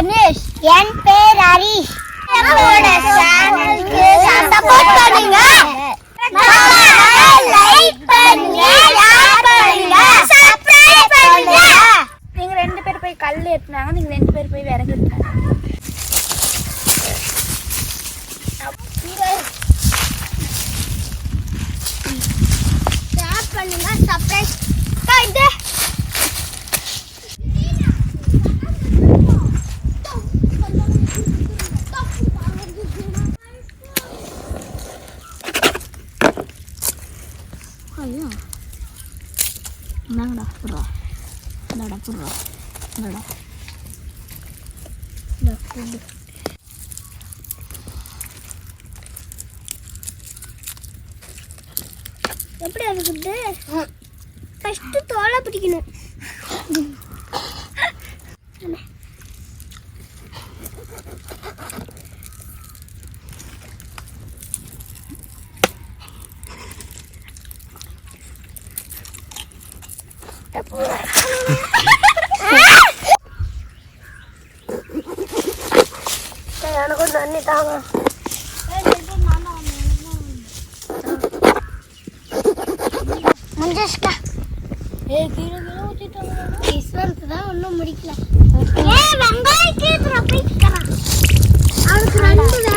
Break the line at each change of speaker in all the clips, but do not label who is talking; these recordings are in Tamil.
பேர் ஹரிஷ். நம்மளோட சேனலுக்கு சப்போர்ட் பண்ணுங்க லைக் பண்ணுங்க ஷேர் பண்ணுங்க சப்ஸ்கிரைப் பண்ணுங்க.
நீங்க ரெண்டு பேர் போய் கல் ஏத்துனாங்க நீங்க ரெண்டு பேர் போய் விறகு எடுத்தாங்க
பண்ணுங்க சப்ஸ்கிரைப்
இந்தாங்கடா புடுறா இந்தாடா புடுறா இந்தாடா இந்த ஃபுட்டு
எப்படி அதுக்குது ஃபர்ஸ்ட் தோலை பிடிக்கணும் எனக்கு தண்ணி தாங்க முடிஞ்சிருக்கா
ஏய் கீழே கீழே ஊத்திட்டாங்க
யஸ்வந்த் தான் ஒன்றும் முடிக்கல ஏன் வெங்காயம் கீழே போய்க்கிறான் அவனுக்கு ரெண்டு வே-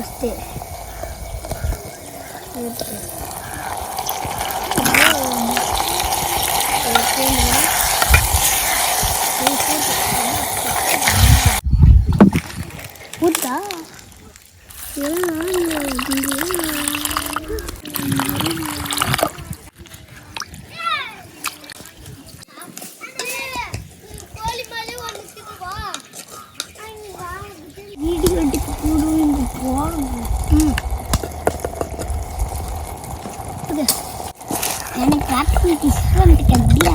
Este. Este. Yeah.
எனக்கு ஆக்டிவிட்டி யஸ்வந்த்க்கு எப்படியா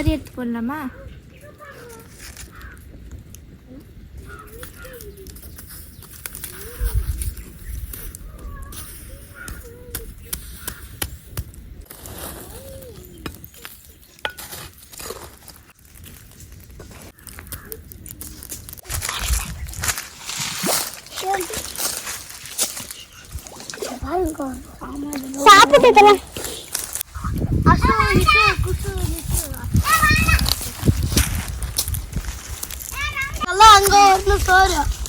கறி எடுத்து போடலாமா?
சாப்பிட்டு mango
no foro.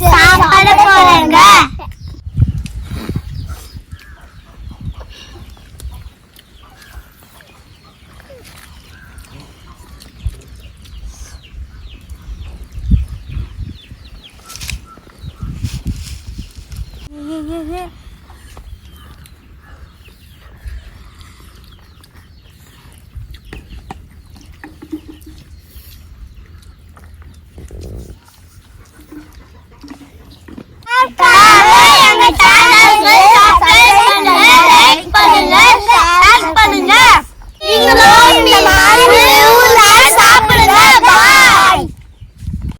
சாப்பிட போறேங்க Yeah, yeah, yeah.